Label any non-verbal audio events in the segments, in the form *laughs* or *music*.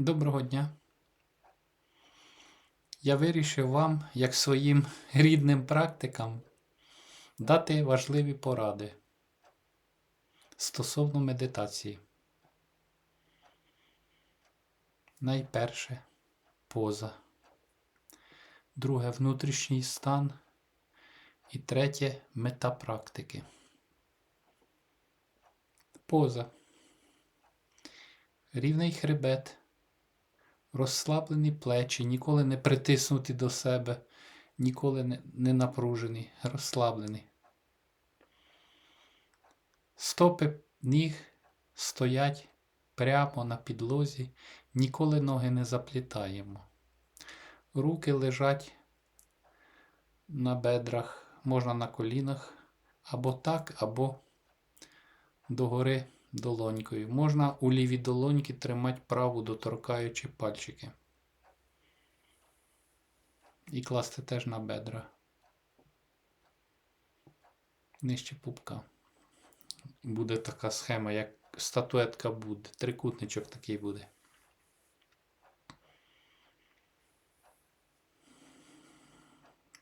Доброго дня. Я вирішив вам, як своїм рідним практикам, дати важливі поради стосовно медитації. Найперше поза. Друге внутрішній стан. І третє мета практики. Поза. Рівний хребет розслаблені плечі, ніколи не притиснуті до себе, ніколи не, напружені, розслаблені. Стопи ніг стоять прямо на підлозі, ніколи ноги не заплітаємо. Руки лежать на бедрах, можна на колінах, або так, або догори долонькою. Можна у лівій долоньки тримати праву, доторкаючи пальчики. І класти теж на бедра. Нижче пупка. Буде така схема, як статуетка буде. Трикутничок такий буде.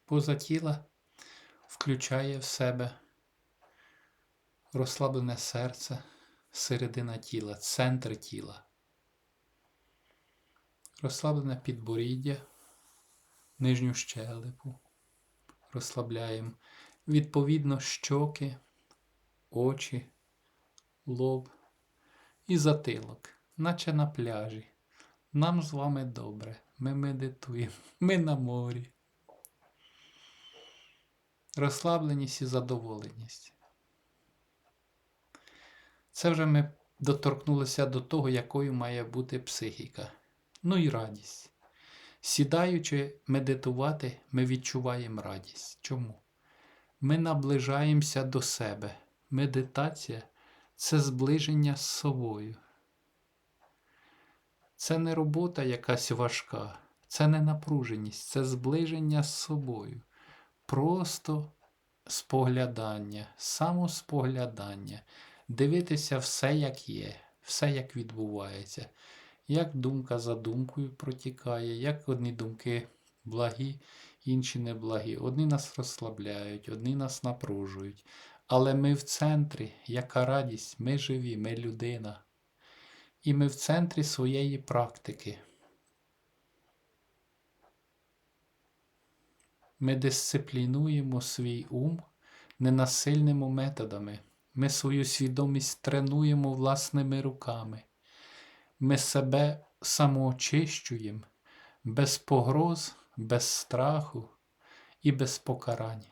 Поза тіла включає в себе розслаблене серце середина тіла, центр тіла. Розслаблене підборіддя, нижню щелепу. Розслабляємо. Відповідно, щоки, очі, лоб і затилок, наче на пляжі. Нам з вами добре. Ми медитуємо, *laughs* ми на морі. Розслабленість і задоволеність. Це вже ми доторкнулися до того, якою має бути психіка. Ну і радість. Сідаючи медитувати, ми відчуваємо радість. Чому? Ми наближаємося до себе. Медитація це зближення з собою. Це не робота якась важка, це не напруженість, це зближення з собою. Просто споглядання, самоспоглядання дивитися все, як є, все, як відбувається, як думка за думкою протікає, як одні думки благі, інші неблагі. Одні нас розслабляють, одні нас напружують. Але ми в центрі, яка радість, ми живі, ми людина. І ми в центрі своєї практики. Ми дисциплінуємо свій ум ненасильними методами. Ми свою свідомість тренуємо власними руками. Ми себе самоочищуємо без погроз, без страху і без покарань.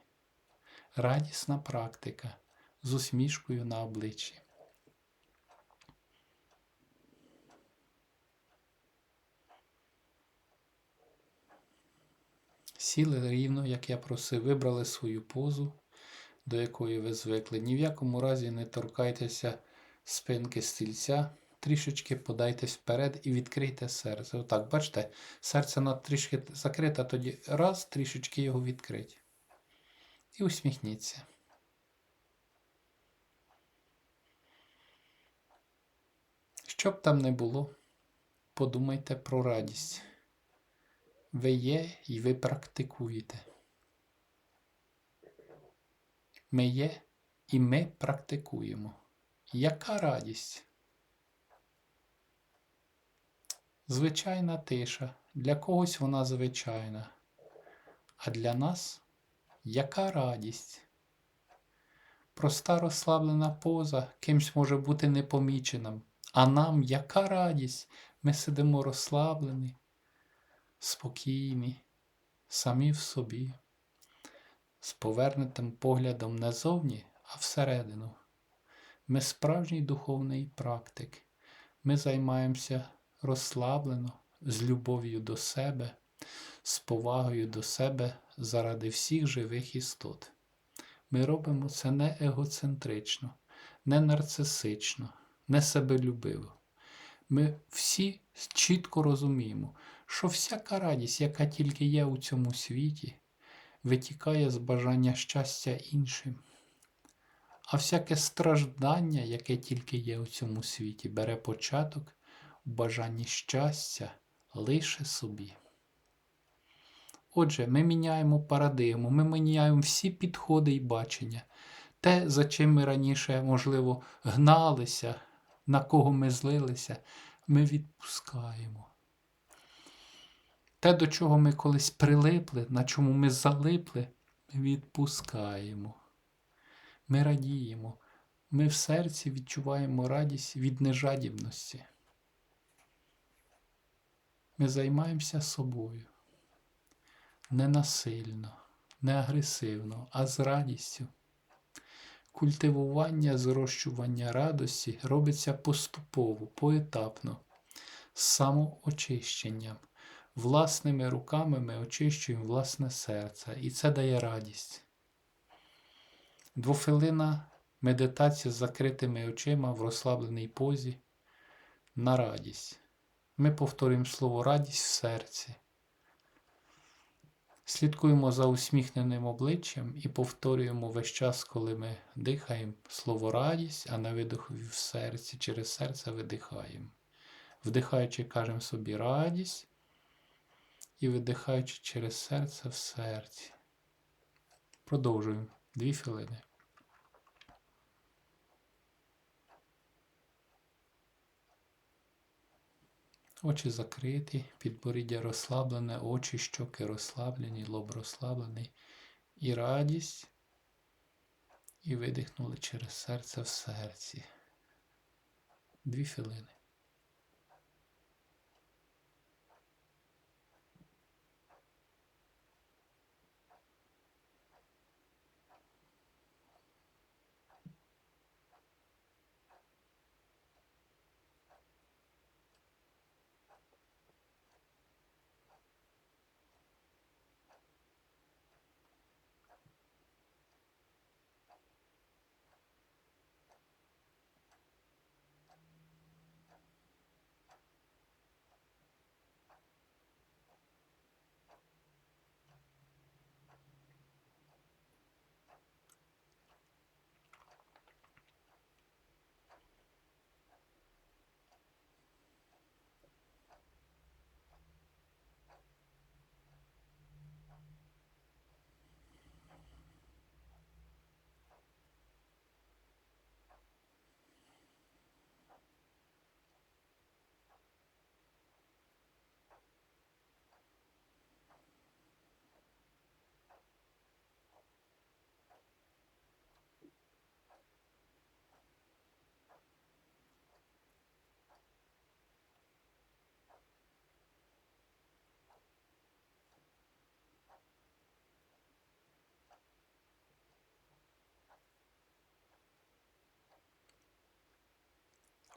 Радісна практика з усмішкою на обличчі. Сіли рівно, як я просив, вибрали свою позу до якої ви звикли. Ні в якому разі не торкайтеся спинки стільця, трішечки подайтесь вперед і відкрийте серце. Отак, бачите, серце на трішки закрите, тоді раз, трішечки його відкрить. І усміхніться. Що б там не було, подумайте про радість. Ви є і ви практикуєте. Ми є і ми практикуємо. Яка радість? Звичайна тиша. Для когось вона звичайна. А для нас яка радість? Проста розслаблена поза кимсь може бути непоміченим. А нам яка радість? Ми сидимо розслаблені, спокійні, самі в собі з повернутим поглядом не зовні, а всередину. Ми справжній духовний практик. Ми займаємося розслаблено, з любов'ю до себе, з повагою до себе заради всіх живих істот. Ми робимо це не егоцентрично, не нарцисично, не себелюбиво. Ми всі чітко розуміємо, що всяка радість, яка тільки є у цьому світі, витікає з бажання щастя іншим. А всяке страждання, яке тільки є у цьому світі, бере початок у бажанні щастя лише собі. Отже, ми міняємо парадигму, ми міняємо всі підходи і бачення. Те, за чим ми раніше, можливо, гналися, на кого ми злилися, ми відпускаємо. Те, до чого ми колись прилипли, на чому ми залипли, ми відпускаємо. Ми радіємо. Ми в серці відчуваємо радість від нежадібності. Ми займаємося собою. Не насильно, не агресивно, а з радістю. Культивування, зрощування радості робиться поступово, поетапно, з самоочищенням. Власними руками ми очищуємо власне серце, і це дає радість. Двофилина медитація з закритими очима в розслабленій позі на радість. Ми повторюємо слово радість в серці. Слідкуємо за усміхненим обличчям і повторюємо весь час, коли ми дихаємо слово радість, а на видоху в серці через серце видихаємо. Вдихаючи, кажемо собі радість і видихаючи через серце в серці. Продовжуємо дві хвилини. Очі закриті, підборіддя розслаблене, очі, щоки розслаблені, лоб розслаблений. І радість. І видихнули через серце в серці. Дві хвилини.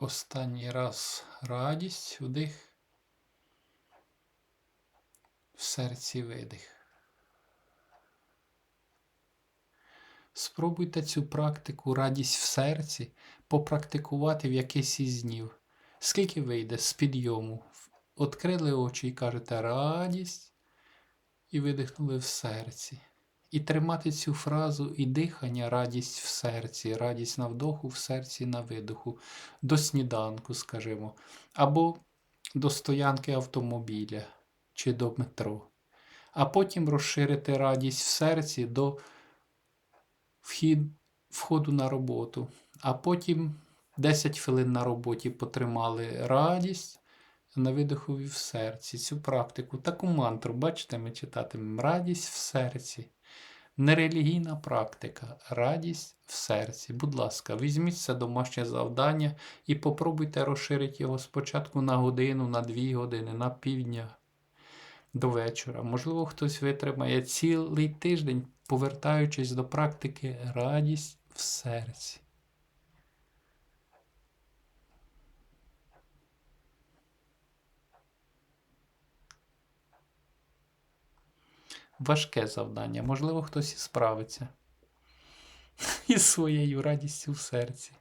Останній раз радість, вдих, в серці видих. Спробуйте цю практику радість в серці попрактикувати в якийсь із днів. Скільки вийде з підйому? Открили очі і кажете радість і видихнули в серці. І тримати цю фразу і дихання, радість в серці, радість на вдоху, в серці на видоху, до сніданку, скажімо, або до стоянки автомобіля чи до метро. А потім розширити радість в серці до вхід, входу на роботу. А потім 10 хвилин на роботі потримали радість. На видоху і в серці цю практику, таку мантру, бачите, ми читатимемо радість в серці. Нерелігійна практика, радість в серці. Будь ласка, візьміть це домашнє завдання і попробуйте розширити його спочатку на годину, на дві години, на півдня до вечора. Можливо, хтось витримає цілий тиждень, повертаючись до практики радість в серці. Важке завдання, можливо, хтось і справиться *laughs* із своєю радістю в серці.